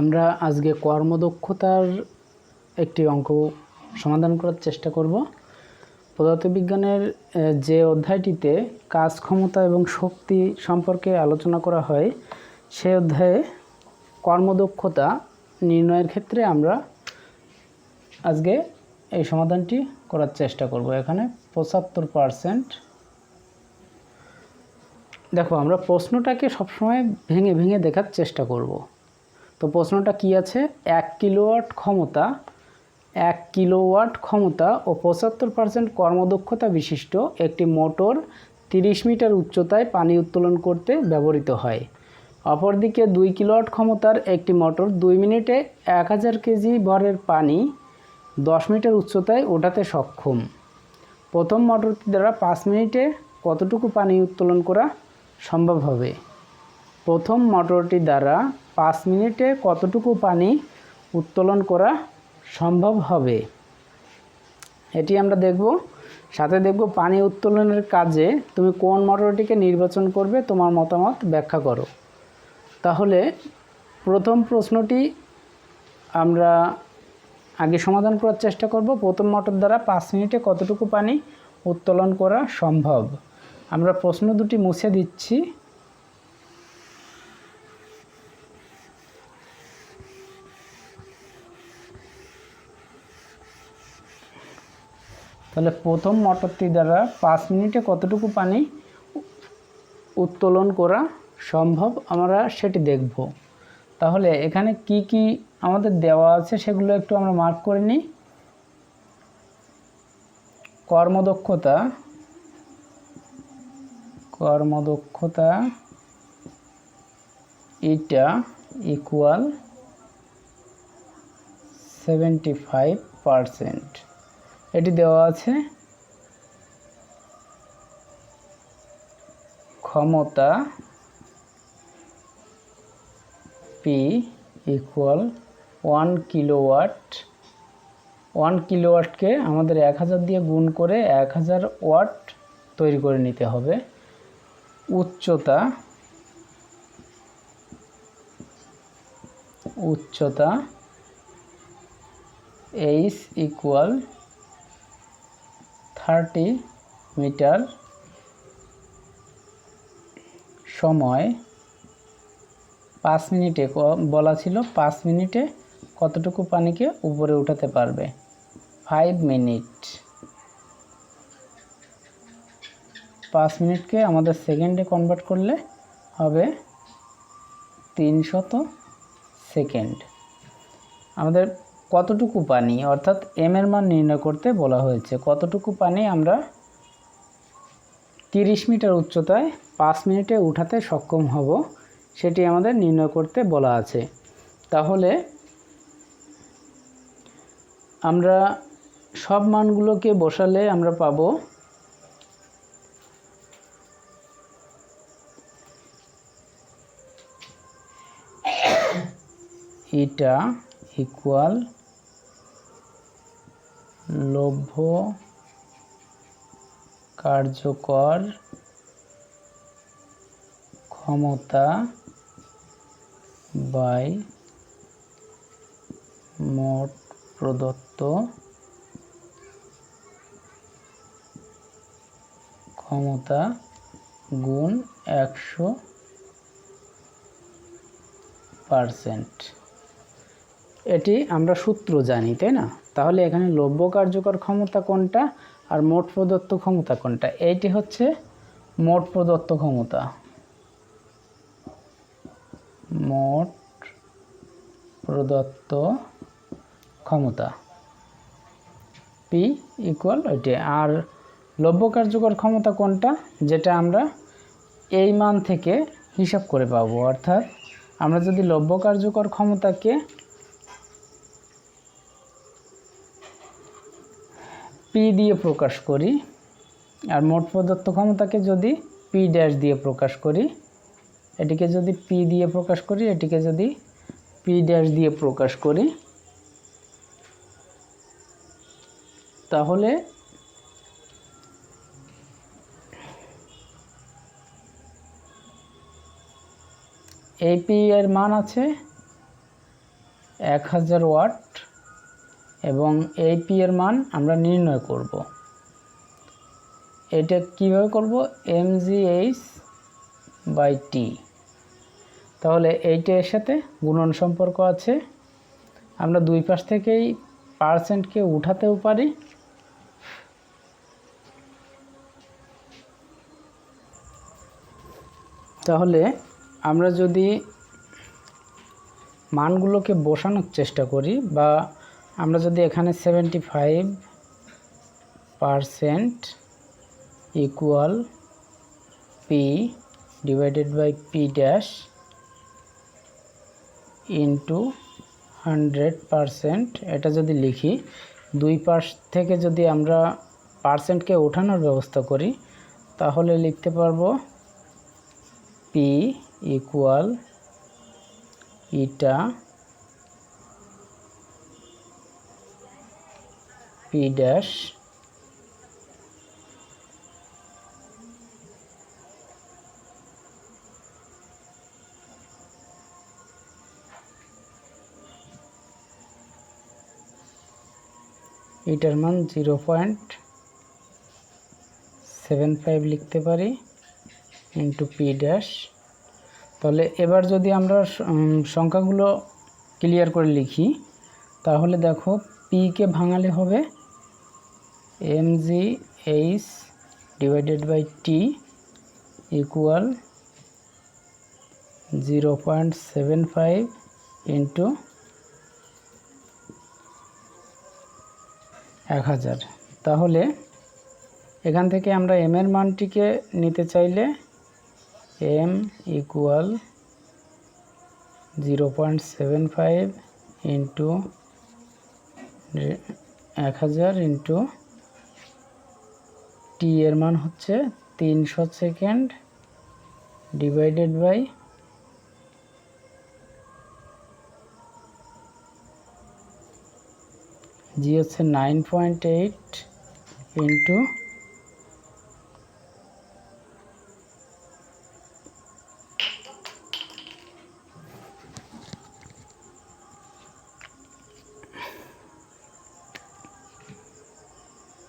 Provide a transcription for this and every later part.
আমরা আজকে কর্মদক্ষতার একটি অঙ্ক সমাধান করার চেষ্টা করব। পদার্থবিজ্ঞানের যে অধ্যায়টিতে কাজ ক্ষমতা এবং শক্তি সম্পর্কে আলোচনা করা হয়, সে অধ্যায়ে কর্মদক্ষতা নির্ণয়ের ক্ষেত্রে আমরা আজকে এই সমাধানটি করার চেষ্টা করব। এখানে পঁচাত্তর পারসেন্ট। দেখো, আমরা প্রশ্নটাকে সবসময় ভেঙে ভেঙে দেখার চেষ্টা করব। তো প্রশ্নটা কি আছে? এক কিলোওয়াট ক্ষমতা, এক কিলোওয়াট ক্ষমতা ও পঁচাত্তর পার্সেন্ট কর্মদক্ষতা বিশিষ্ট একটি মোটর তিরিশ মিটার উচ্চতায় পানি উত্তোলন করতে ব্যবহৃত হয়। অপরদিকে দুই কিলোওয়াট ক্ষমতার একটি মোটর দুই মিনিটে এক হাজার কেজি ভরের পানি দশ মিটার উচ্চতায় ওঠাতে সক্ষম। প্রথম মোটরটি দ্বারা পাঁচ মিনিটে কতটুকু পানি উত্তোলন করা সম্ভব হবে? প্রথম মোটরটি দ্বারা পাঁচ মিনিটে কতটুকু পানি উত্তোলন করা সম্ভব হবে? এটি আমরা দেখব। সাথে দেখব পানি উত্তোলনের কাজে তুমি কোন মোটরটিকে নির্বাচন করবে, তোমার মতামত ব্যাখ্যা করো। তাহলে প্রথম প্রশ্নটি আমরা আগে সমাধান করার চেষ্টা করব। প্রথম মোটর দ্বারা পাঁচ মিনিটে কতটুকু পানি উত্তোলন করা সম্ভব? আমরা প্রশ্ন দুটি মুছে দিচ্ছি। তাহলে প্রথম মোটরটি দ্বারা পাঁচ মিনিটে কতটুকু পানি উত্তোলন করা সম্ভব আমরা সেটি দেখব। তাহলে এখানে কি কি আমাদের দেওয়া আছে সেগুলো একটু আমরা মার্ক করে নিই। কর্মদক্ষতা কর্মদক্ষতা, এটা ইকুয়াল সেভেন্টি ফাইভ পারসেন্ট এটি দেওয়া আছে ক্ষমতা P equal one kilowatt one কিলোওয়াটকে আমাদের এক হাজার দিয়ে গুণ করে এক হাজার ওয়াট তৈরি করে নিতে হবে। উচ্চতা উচ্চতা এইচ ইকুয়াল থার্টি মিটার সময় পাঁচ মিনিটে বলা ছিল পাঁচ মিনিটে কতটুকু পানিকে উপরে উঠাতে পারবে? Five minute. পাঁচ মিনিটকে আমাদের সেকেন্ডে কনভার্ট করলে হবে তিনশত সেকেন্ড। আমাদের কতটুকু পানি, অর্থাৎ এম এর মান নির্ণয় করতে বলা হয়েছে, কতটুকু পানি আমরা তিরিশ মিটার উচ্চতায় পাঁচ মিনিটে উঠাতে সক্ষম হব, সেটি আমাদের নির্ণয় করতে বলা আছে। তাহলে আমরা সব মানগুলোকে বসালে আমরা পাবো এটা ইকুয়াল লভ্য কার্যকর ক্ষমতা বাই মোট প্রদত্ত ক্ষমতা গুণ একশো পারসেন্ট। এটি আমরা সূত্র জানি, তাই না? তাহলে এখানে লভ্য কার্যকর ক্ষমতা কোনটা আর মোট প্রদত্ত ক্ষমতা কোনটা? এইটি হচ্ছে মোট প্রদত্ত ক্ষমতা। মোট প্রদত্ত ক্ষমতা। পি ইকুয়াল ওইটি। আর লভ্য কার্যকর ক্ষমতা কোনটা? যেটা আমরা এই মান থেকে হিসাব করে পাবো। অর্থাৎ আমরা যদি লভ্য কার্যকর ক্ষমতাকে পি দিয়ে প্রকাশ করি, আর মোট প্রদত্ত ক্ষমতাকে যদি পি ড্যাশ দিয়ে প্রকাশ করি, এটিকে যদি পি দিয়ে প্রকাশ করি, এটিকে যদি পি ড্যাশ দিয়ে প্রকাশ করি, তাহলে এই পি এর মান আছে এক হাজার ওয়াট এবং এই পি এর মান আমরা নির্ণয় করব। এটা কীভাবে করব? M G H by T তাহলে এইটা এর সাথে গুণন সম্পর্ক আছে। আমরা দুই পাশ থেকেই পার্সেন্টকে উঠাতেও পারি। তাহলে আমরা যদি মানগুলোকে বসানোর চেষ্টা করি বা আমরা যদি এখানে seventy five percent equal P divided by P dash into hundred percent এটা যদি লিখি, দুই পাশ থেকে যদি আমরা পার্সেন্টকে ওঠানোর ব্যবস্থা করি, তাহলে লিখতে পারব P equal eta P dash এটার মান জিরো পয়েন্ট সেভেন ফাইভ লিখতে পারি ইন্টু পি ড্যাশ তাহলে এবার যদি আমরা সংখ্যাগুলো ক্লিয়ার করে লিখি, তাহলে দেখো পিকে ভাঙালে হবে M G H divided by T equal zero point seven five into এক হাজার। তাহলে এখান থেকে আমরা এম এর মানটিকে নিতে চাইলে M equal zero point seven five into এক হাজার ইন্টু টি এর মান হচ্ছে তিনশো সেকেন্ড ডিভাইডেড বাই জি হচ্ছে নাইন পয়েন্ট এইট ইন্টু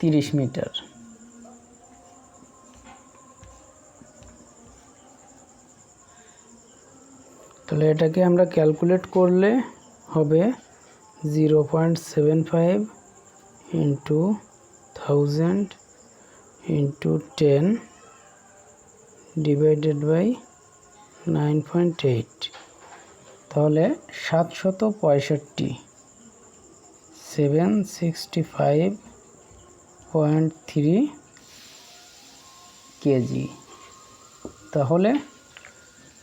তিরিশ মিটার। তাহলে এটাকে আমরা ক্যালকুলেট করলে হবে zero point seven five into thousand into ten divided by nine point eight তাহলে সাতশত পঁয়ষট্টি seven sixty five point three KG. তাহলে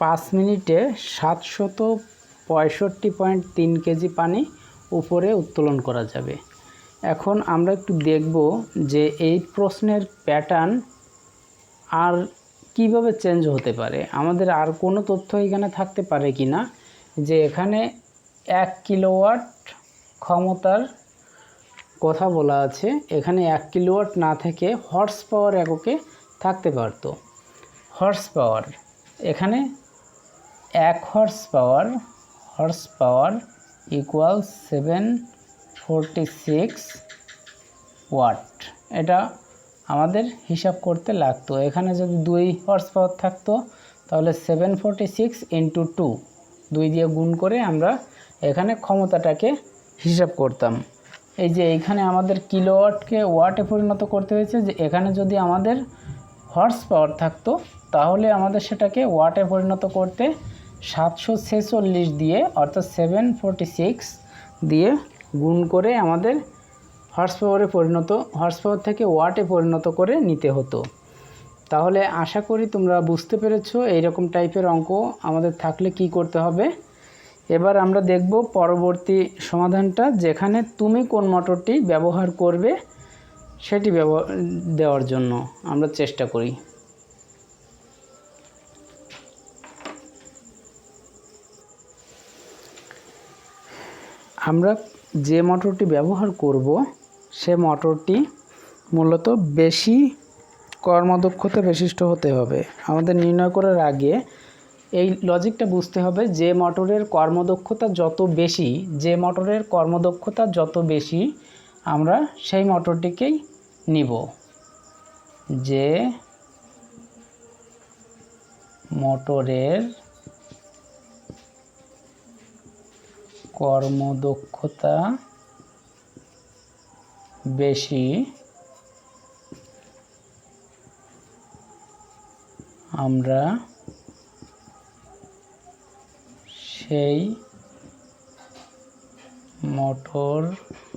পাঁচ মিনিটে সাতশত পঁয়ষট্টি পয়েন্ট তিন কেজি পানি উপরে উত্তোলন করা যাবে। এখন আমরা একটু দেখব যে এই প্রশ্নের প্যাটার্ন আর কীভাবে চেঞ্জ হতে পারে। আমাদের আর কোনো তথ্য এখানে থাকতে পারে কি না যে এখানে এক কিলোওয়াট ক্ষমতার কথা বলা আছে। এখানে এক কিলোওয়াট না থেকে হর্স পাওয়ার এককে থাকতে পারতো। হর্স পাওয়ার এখানে এক horse power horse power equal seven forty six watt এটা আমাদের হিসাব করতে লাগতো। এখানে যদি দুই হর্স পাওয়ার থাকতো, তাহলে seven forty six into two দুই দিয়ে গুণ করে আমরা এখানে ক্ষমতাটাকে হিসাব করতাম। এই যে এইখানে আমাদের কিলোওয়াটকে ওয়াটে পরিণত করতে হয়েছে যে এখানে যদি আমাদের হর্স পাওয়ার থাকতো, তাহলে আমাদের সেটাকে ওয়াটে পরিণত করতে সাতশো ছেচল্লিশ দিয়ে, অর্থাৎ সেভেন ফোরটি সিক্স দিয়ে গুণ করে আমাদের হর্স পাওয়ারে পরিণত হর্স পাওয়ার থেকে ওয়াটে পরিণত করে নিতে হতো। তাহলে আশা করি তোমরা বুঝতে পেরেছ এইরকম টাইপের অঙ্ক আমাদের থাকলে কি করতে হবে। এবার আমরা দেখব পরবর্তী সমাধানটা, যেখানে তুমি কোন মোটরটি ব্যবহার করবে সেটি ব্যবহার দেওয়ার জন্য আমরা চেষ্টা করি। আমরা যে মোটরটি ব্যবহার করব, সে মোটরটি মূলত বেশি কর্মদক্ষতা বিশিষ্ট হতে হবে। আমাদের নির্ণয় করার আগে এই লজিকটা বুঝতে হবে যে মোটরের কর্মদক্ষতা যত বেশি, যে মোটরের কর্মদক্ষতা যত বেশি, আমরা সেই মোটরটিকেই নিব। যে মোটরের কর্মদক্ষতা বেশি। আমরা সেই মোটরটি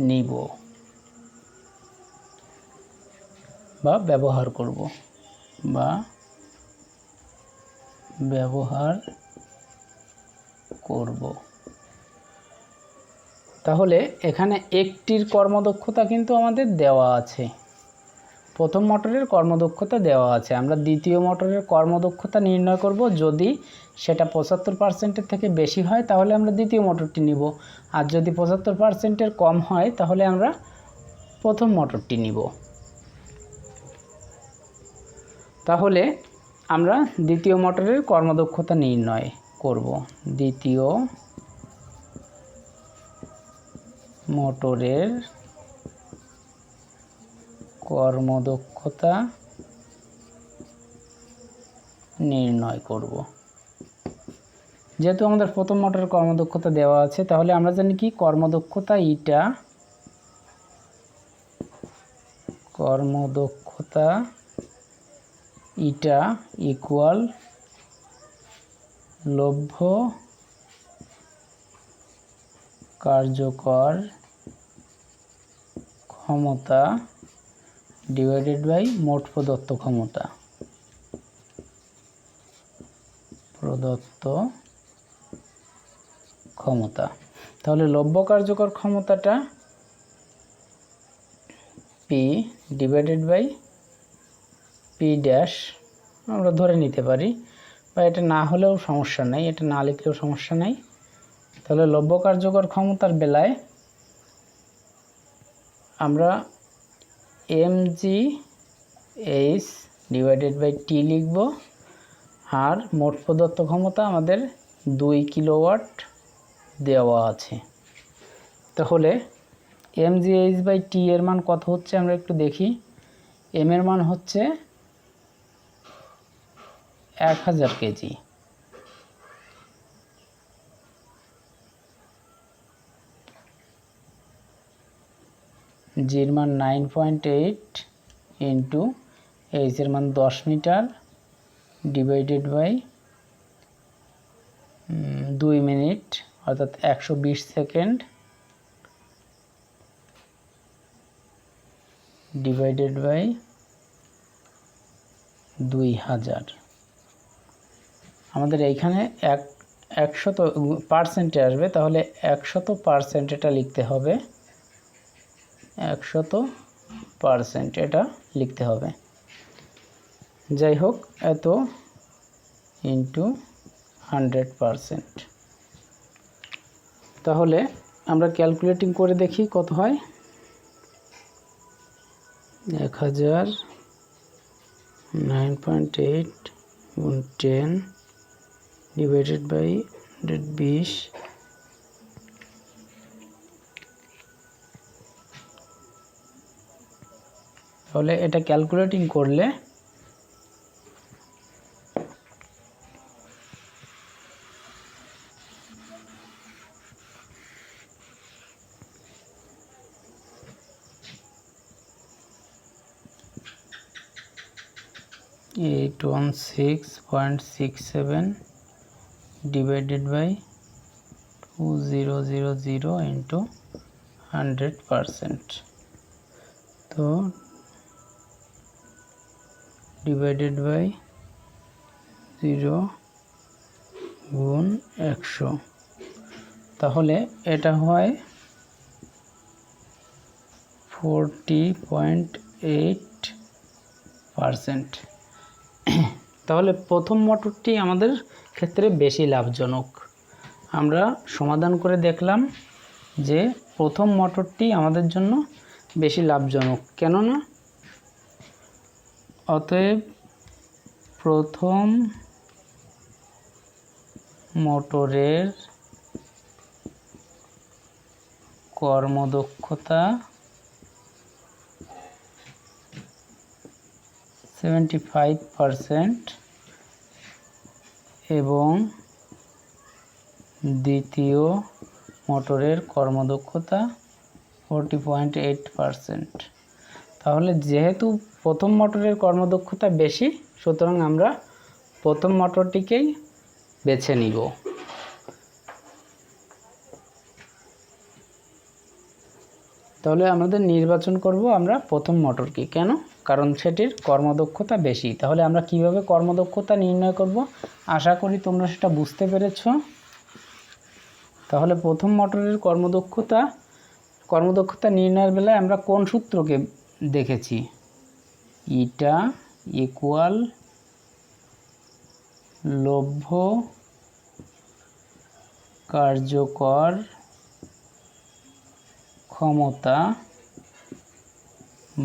নিব বা ব্যবহার করব বা ব্যবহার করব। তাহলে এখানে একটির কর্মদক্ষতা কিন্তু আমাদের দেওয়া আছে। প্রথম মোটরের কর্মদক্ষতা দেওয়া আছে। আমরা দ্বিতীয় মোটরের কর্মদক্ষতা নির্ণয় করব। যদি সেটা পঁচাত্তর পার্সেন্টের থেকে বেশি হয়, তাহলে আমরা দ্বিতীয় মোটরটি নিব। আর যদি পঁচাত্তর পার্সেন্টের কম হয়, তাহলে আমরা প্রথম মোটরটি নিব। তাহলে আমরা দ্বিতীয় মোটরের কর্মদক্ষতা নির্ণয় করব। দ্বিতীয় মোটরের কর্মদক্ষতা নির্ণয় করব। যেহেতু আমাদের প্রথম মোটরের কর্মদক্ষতা দেওয়া আছে, তাহলে আমরা জানি কি? কর্মদক্ষতা ইটা কর্মদক্ষতা ইটা ইকুয়াল লভ্য, কার্যকর ক্ষমতা ডিভাইডেড বাই মোট প্রদত্ত ক্ষমতা। প্রদত্ত ক্ষমতা। তাহলে লভ্য কার্যকর ক্ষমতাটা P divided by P dash আমরা ধরে নিতে পারি। বা এটা না হলেও সমস্যা নেই, এটা না লিখলেও সমস্যা নেই। তাহলে লভ্য কার্যকর ক্ষমতার বেলায় আমরা M G H divided by T লিখব, আর মোট প্রদত্ত ক্ষমতা আমাদের দুই কিলোওয়াট দেওয়া আছে। তাহলে M G H by T এর মান কত হচ্ছে আমরা একটু দেখি। এম এর মান হচ্ছে এক হাজার কেজি। জির মান নাইন পয়েন্ট এইট ইন্টু এইচের মান দশ মিটার ডিভাইডেড বাই দুই মিনিট, অর্থাৎ একশো বিশ সেকেন্ড ডিভাইডেড বাই দুই হাজার। আমাদের এইখানে এক, একশত পার্সেন্টে আসবে, তাহলে একশত পার্সেন্ট এটা লিখতে হবে। একশত পার্সেন্ট এটা লিখতে হবে। যাই হোক, এত ইন্টু হান্ড্রেড পারসেন্ট তাহলে আমরা ক্যালকুলেটিং করে দেখি কত হয়। এক হাজার nine point eight ten divided by hundred বিশ তাহলে এটা ক্যালকুলেটিং করলে eight one six point six seven zero zero zero into hundred percent তো ডিভাইডেড বাই জিরো গুণ একশো। তাহলে এটা হয় ফোরটি পয়েন্ট এইট পারসেন্ট তাহলে প্রথম মোটরটি আমাদের ক্ষেত্রে বেশি লাভজনক। আমরা সমাধান করে দেখলাম যে প্রথম মোটরটি আমাদের জন্য বেশি লাভজনক। কেননা অতএব প্রথম মোটরের কর্মদক্ষতা সেভেন্টি ফাইভ পারসেন্ট এবং দ্বিতীয় মোটরের কর্মদক্ষতা ফোরটি পয়েন্ট এইট পারসেন্ট তাহলে যেহেতু প্রথম মোটরের কর্মদক্ষতা বেশি, সুতরাং আমরা প্রথম মোটরটিকেই বেছে নিব। তাহলে আমাদের নির্বাচন করব আমরা প্রথম মোটরকে। কেন? কারণ সেটির কর্মদক্ষতা বেশি। তাহলে আমরা কীভাবে কর্মদক্ষতা নির্ণয় করব? আশা করি তোমরা সেটা বুঝতে পেরেছ। তাহলে প্রথম মোটরের কর্মদক্ষতা কর্মদক্ষতা নির্ণয়ের বেলায় আমরা কোন সূত্রকে দেখেছি? ইটা ইকুয়াল লভ্য কার্যকর ক্ষমতা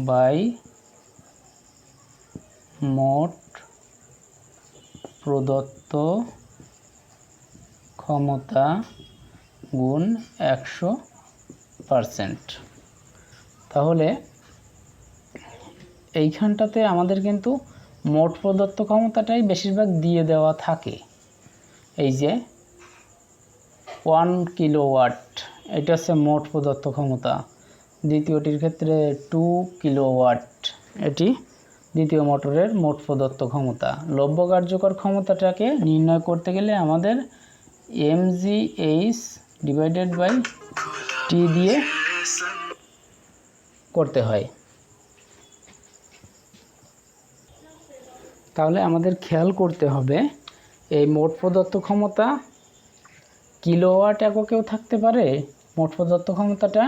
বাই মোট প্রদত্ত ক্ষমতা গুণ একশো পারসেন্ট। তাহলে এইখানটাতে আমাদের কিন্তু মোট প্রদত্ত ক্ষমতাটাই বেশিরভাগ দিয়ে দেওয়া থাকে। এই যে ওয়ান কিলোওয়াট এটা হচ্ছে মোট প্রদত্ত ক্ষমতা। দ্বিতীয়টির ক্ষেত্রে টু কিলোওয়াট এটি দ্বিতীয় মোটরের মোট প্রদত্ত ক্ষমতা। লভ্য কার্যকর ক্ষমতাটাকে নির্ণয় করতে গেলে আমাদের এমজিএইচ ডিভাইডেড বাই টি দিয়ে করতে হয়। তাহলে আমাদের খেয়াল করতে হবে, এই মোট প্রদত্ত ক্ষমতা কিলোওয়াট এককেও থাকতে পারে মোট প্রদত্ত ক্ষমতাটা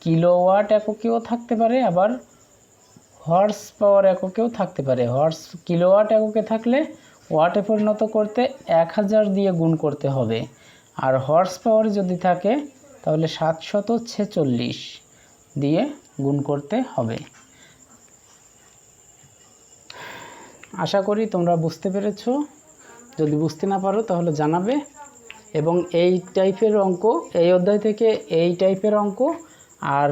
কিলোওয়াট এককেও থাকতে পারে, আবার হর্স পাওয়ার এককেও থাকতে পারে। হর্স কিলোওয়াট এককে থাকলে ওয়াটে পরিণত করতে এক হাজার দিয়ে গুণ করতে হবে। আর হর্স পাওয়ার যদি থাকে, তাহলে সাতশত ছেচল্লিশ দিয়ে গুণ করতে হবে। আশা করি তোমরা বুঝতে পেরেছ। যদি বুঝতে না পারো, তাহলে জানাবে। এবং এই টাইপের অঙ্ক, এই অধ্যায় থেকে এই টাইপের অঙ্ক আর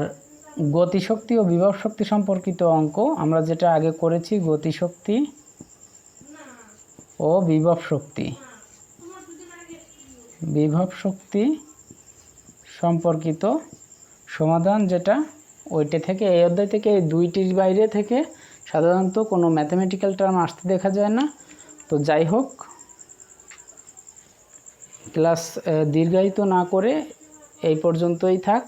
গতিশক্তি ও বিভব শক্তি সম্পর্কিত অঙ্ক, আমরা যেটা আগে করেছি গতিশক্তি ও বিভব শক্তি। বিভব শক্তি সম্পর্কিত সমাধান যেটা ওইটা থেকে, এই অধ্যায় থেকে, এই দুইটির বাইরে থেকে সাধারণত কোনো ম্যাথামেটিক্যাল টার্ম আসতে দেখা যায় না। তো যাই হোক ক্লাস দীর্ঘায়িত না করে এই পর্যন্তই থাক।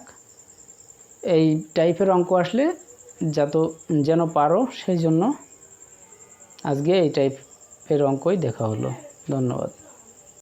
এই টাইপের অঙ্ক আসলে যত যেন পারো সেই জন্য আজকে এই টাইপের অঙ্কই দেখা হলো। ধন্যবাদ।